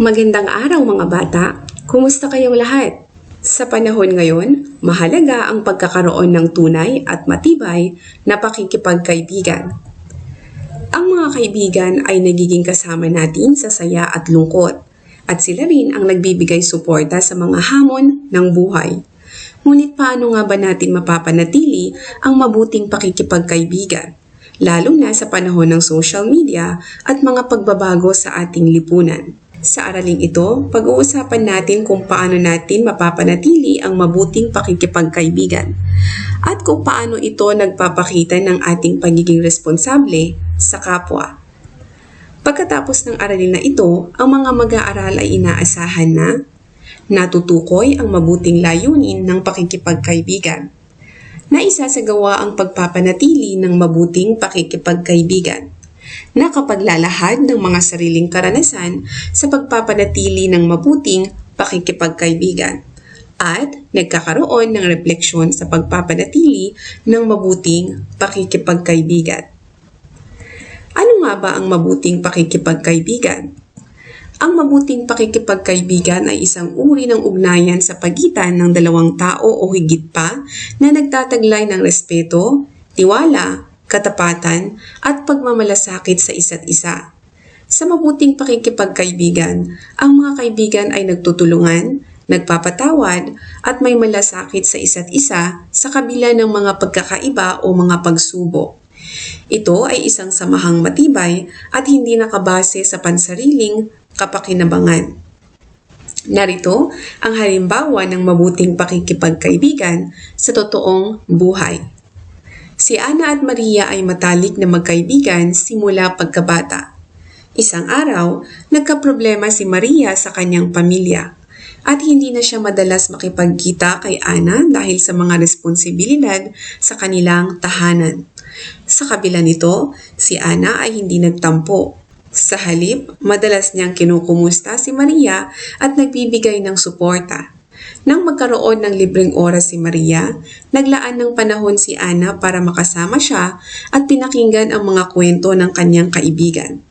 Magandang araw mga bata! Kumusta kayong lahat? Sa panahon ngayon, mahalaga ang pagkakaroon ng tunay at matibay na pakikipagkaibigan. Ang mga kaibigan ay nagiging kasama natin sa saya at lungkot, at sila rin ang nagbibigay suporta sa mga hamon ng buhay. Ngunit paano nga ba natin mapapanatili ang mabuting pakikipagkaibigan? Lalo na sa panahon ng social media at mga pagbabago sa ating lipunan. Sa araling ito, pag-uusapan natin kung paano natin mapapanatili ang mabuting pakikipagkaibigan at kung paano ito nagpapakita ng ating pagiging responsable sa kapwa. Pagkatapos ng aralin na ito, ang mga mag-aaral ay inaasahan na natutukoy ang mabuting layunin ng pakikipagkaibigan na isasagawa ang pagpapanatili ng mabuting pakikipagkaibigan na kapaglalahad ng mga sariling karanasan sa pagpapanatili ng mabuting pakikipagkaibigan at nagkakaroon ng refleksyon sa pagpapanatili ng mabuting pakikipagkaibigan. Ano nga ba ang mabuting pakikipagkaibigan? Ang mabuting pakikipagkaibigan ay isang uri ng ugnayan sa pagitan ng dalawang tao o higit pa na nagtataglay ng respeto, tiwala, katapatan at pagmamalasakit sa isa't isa. Sa mabuting pakikipagkaibigan, ang mga kaibigan ay nagtutulungan, nagpapatawad at may malasakit sa isa't isa sa kabila ng mga pagkakaiba o mga pagsubok. Ito ay isang samahang matibay at hindi nakabase sa pansariling kapakinabangan. Narito ang halimbawa ng mabuting pakikipagkaibigan sa totoong buhay. Si Ana at Maria ay matalik na magkaibigan simula pagkabata. Isang araw, nagkaproblema si Maria sa kanyang pamilya at hindi na siya madalas makipagkita kay Ana dahil sa mga responsibilidad sa kanilang tahanan. Sa kabila nito, si Ana ay hindi nagtampo. Sa halip, madalas niyang kinukumusta si Maria at nagbibigay ng suporta. Nang magkaroon ng libreng oras si Maria, naglaan ng panahon si Ana para makasama siya at pinakinggan ang mga kwento ng kanyang kaibigan.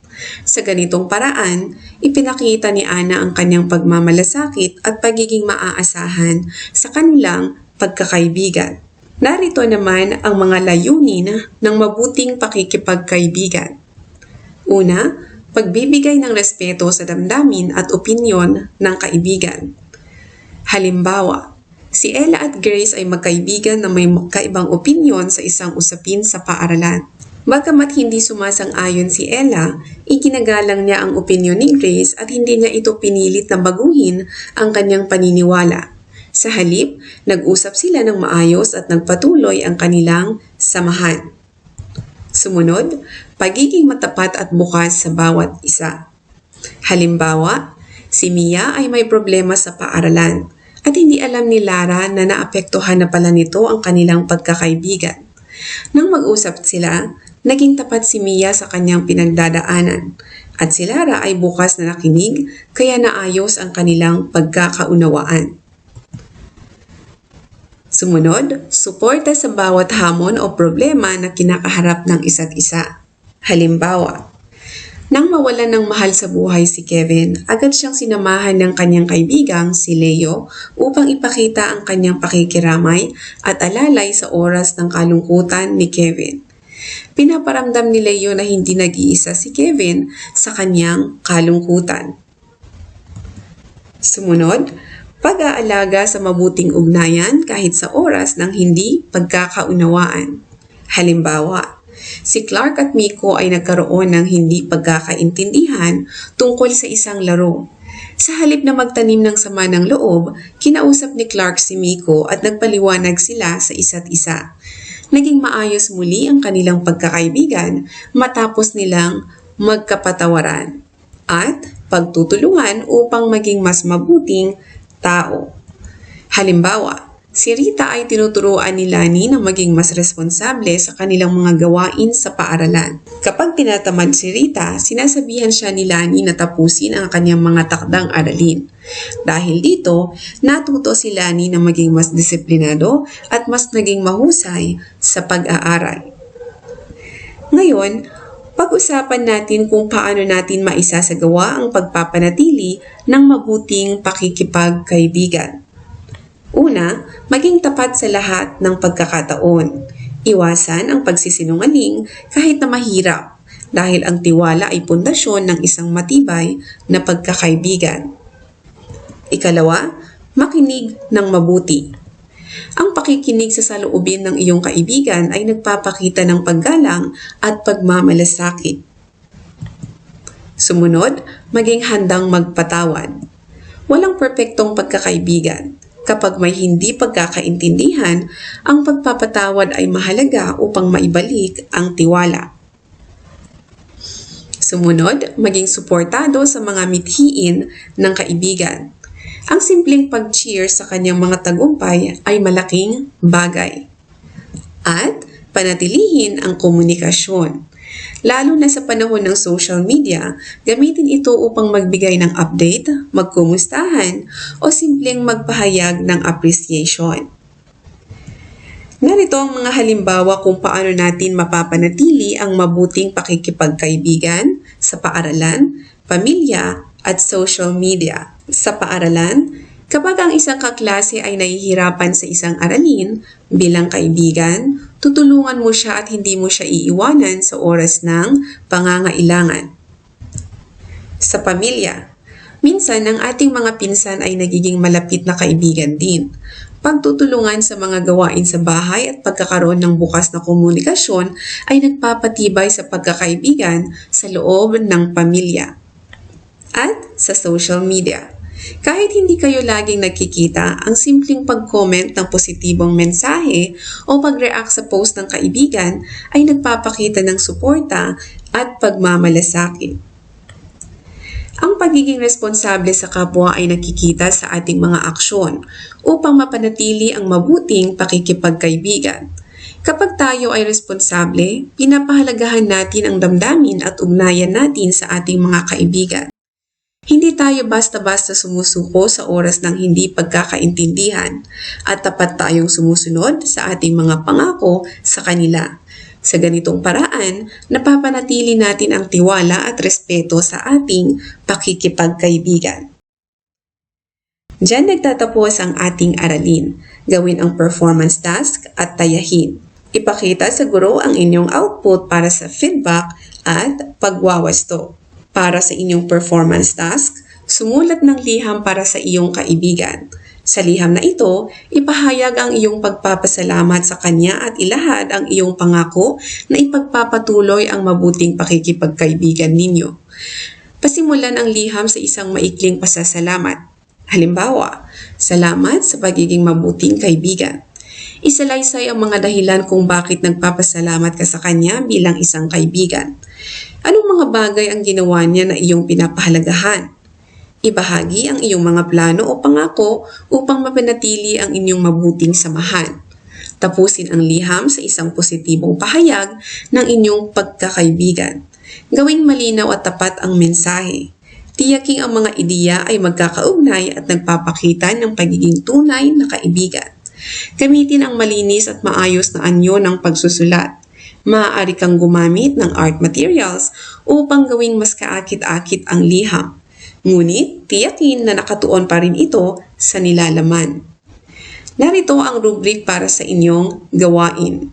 Sa ganitong paraan, ipinakita ni Ana ang kanyang pagmamalasakit at pagiging maaasahan sa kanilang pagkakaibigan. Narito naman ang mga layunin ng mabuting pakikipagkaibigan. Una, pagbibigay ng respeto sa damdamin at opinyon ng kaibigan. Halimbawa, si Ella at Grace ay magkaibigan na may kaibang opinyon sa isang usapin sa paaralan. Bagamat hindi sumasang-ayon si Ella, iginagalang niya ang opinyon ni Grace at hindi niya ito pinilit na baguhin ang kanyang paniniwala. Sa halip, nag-usap sila ng maayos at nagpatuloy ang kanilang samahan. Sumunod, pagiging matapat at bukas sa bawat isa. Halimbawa, si Mia ay may problema sa paaralan at hindi alam ni Lara na naapektuhan na pala nito ang kanilang pagkakaibigan. Nang mag-usap sila, naging tapat si Mia sa kanyang pinagdadaanan at si Lara ay bukas na nakinig kaya naayos ang kanilang pagkakaunawaan. Sumunod, suporta sa bawat hamon o problema na kinakaharap ng isa't isa. Halimbawa, nang mawalan ng mahal sa buhay si Kevin, agad siyang sinamahan ng kanyang kaibigang si Leo upang ipakita ang kanyang pakikiramay at alalay sa oras ng kalungkutan ni Kevin. Pinaparamdam ni Leo na hindi nag-iisa si Kevin sa kanyang kalungkutan. Sumunod, pag-aalaga sa mabuting ugnayan kahit sa oras ng hindi pagkakaunawaan. Halimbawa, si Clark at Miko ay nagkaroon ng hindi pagkakaintindihan tungkol sa isang laro. Sa halip na magtanim ng sama ng loob, kinausap ni Clark si Miko at nagpaliwanag sila sa isa't isa. Naging maayos muli ang kanilang pagkakaibigan matapos nilang magkapatawaran at pagtutulungan upang maging mas mabuting tao. Halimbawa, si Rita ay tinuturuan ni Lani na maging mas responsable sa kanilang mga gawain sa paaralan. Kapag tinatamad si Rita, sinasabihan siya ni Lani na tapusin ang kanyang mga takdang aralin. Dahil dito, natuto si Lani na maging mas disiplinado at mas naging mahusay sa pag-aaral. Ngayon, pag-usapan natin kung paano natin maisasagawa ang pagpapanatili ng mabuting pakikipagkaibigan. Una, maging tapat sa lahat ng pagkakataon. Iwasan ang pagsisinungaling kahit na mahirap dahil ang tiwala ay pundasyon ng isang matibay na pagkakaibigan. Ikalawa, makinig ng mabuti. Ang pakikinig sa saloobin ng iyong kaibigan ay nagpapakita ng paggalang at pagmamalasakit. Sumunod, maging handang magpatawad. Walang perpektong pagkakaibigan. Kapag may hindi pagkakaintindihan, ang pagpapatawad ay mahalaga upang maibalik ang tiwala. Sumunod, maging suportado sa mga mithiin ng kaibigan. Ang simpleng pag-cheer sa kanyang mga tagumpay ay malaking bagay. At panatilihin ang komunikasyon. Lalo na sa panahon ng social media, gamitin ito upang magbigay ng update, magkumustahan, o simpleng magpahayag ng appreciation. Narito ang mga halimbawa kung paano natin mapapanatili ang mabuting pakikipagkaibigan sa paaralan, pamilya, at social media. Sa paaralan, kapag ang isang kaklase ay nahihirapan sa isang aralin, bilang kaibigan, tutulungan mo siya at hindi mo siya iiwanan sa oras ng pangangailangan. Sa pamilya, minsan ang ating mga pinsan ay nagiging malapit na kaibigan din. Pagtutulungan sa mga gawain sa bahay at pagkakaroon ng bukas na komunikasyon ay nagpapatibay sa pagkakaibigan sa loob ng pamilya at sa social media. Kahit hindi kayo laging nagkikita, ang simpleng pag-comment ng positibong mensahe o pag-react sa post ng kaibigan ay nagpapakita ng suporta at pagmamalasakit. Ang pagiging responsable sa kapwa ay nakikita sa ating mga aksyon upang mapanatili ang mabuting pakikipagkaibigan. Kapag tayo ay responsable, pinapahalagahan natin ang damdamin at ugnayan natin sa ating mga kaibigan. Hindi tayo basta-basta sumusuko sa oras ng hindi pagkakaintindihan at tapat tayong sumusunod sa ating mga pangako sa kanila. Sa ganitong paraan, napapanatili natin ang tiwala at respeto sa ating pakikipagkaibigan. Diyan nagtatapos ang ating aralin. Gawin ang performance task at tayahin. Ipakita sa guro ang inyong output para sa feedback at pagwawasto. Para sa inyong performance task, sumulat ng liham para sa iyong kaibigan. Sa liham na ito, ipahayag ang iyong pagpapasalamat sa kanya at ilahad ang iyong pangako na ipagpapatuloy ang mabuting pakikipagkaibigan ninyo. Pasimulan ang liham sa isang maikling pasasalamat. Halimbawa, salamat sa pagiging mabuting kaibigan. Isalaysay ang mga dahilan kung bakit nagpapasalamat ka sa kanya bilang isang kaibigan. Anong mga bagay ang ginawa niya na iyong pinapahalagahan? Ibahagi ang iyong mga plano o pangako upang mapanatili ang inyong mabuting samahan. Tapusin ang liham sa isang positibong pahayag ng inyong pagkakaibigan. Gawing malinaw at tapat ang mensahe. Tiyaking ang mga ideya ay magkakaugnay at nagpapakita ng pagiging tunay na kaibigan. Gamitin ang malinis at maayos na anyo ng pagsusulat. Maaari kang gumamit ng art materials upang gawing mas kaakit-akit ang liham. Ngunit, tiyakin na nakatuon pa rin ito sa nilalaman. Narito ang rubric para sa inyong gawain.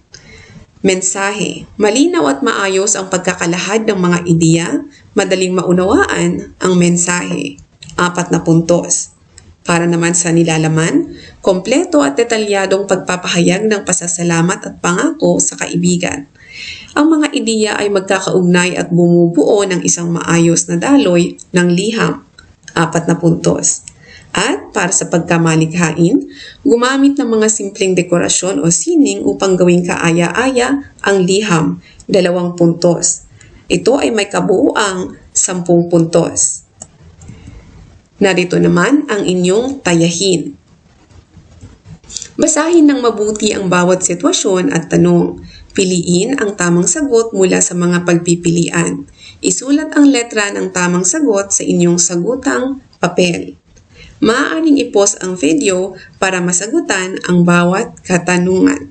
Mensahe. Malinaw at maayos ang pagkakalahad ng mga ideya, madaling maunawaan ang mensahe. Apat na puntos. Para naman sa nilalaman, kompleto at detalyadong pagpapahayag ng pasasalamat at pangako sa kaibigan. Ang mga ideya ay magkakaugnay at bumubuo ng isang maayos na daloy ng liham, apat na puntos. At para sa pagkamalikhain, gumamit ng mga simpleng dekorasyon o sining upang gawing kaaya-aya ang liham, dalawang puntos. Ito ay may kabuuang sampung puntos. Narito naman ang inyong tayahin. Basahin ng mabuti ang bawat sitwasyon at tanong. Piliin ang tamang sagot mula sa mga pagpipilian. Isulat ang letra ng tamang sagot sa inyong sagutang papel. Maaaring i-pause ang video para masagutan ang bawat katanungan.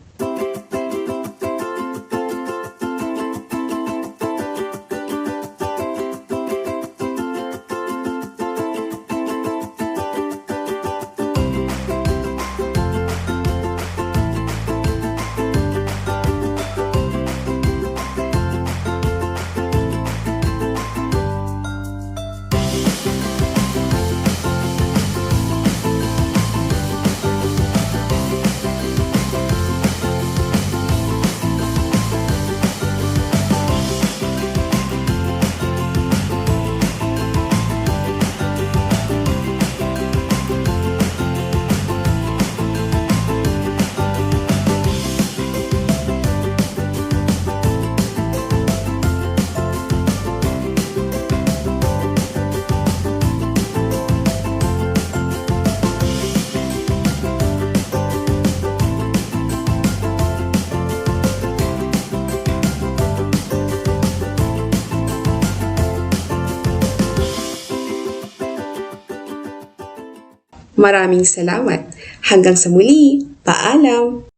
Maraming salamat. Hanggang sa muli. Paalam!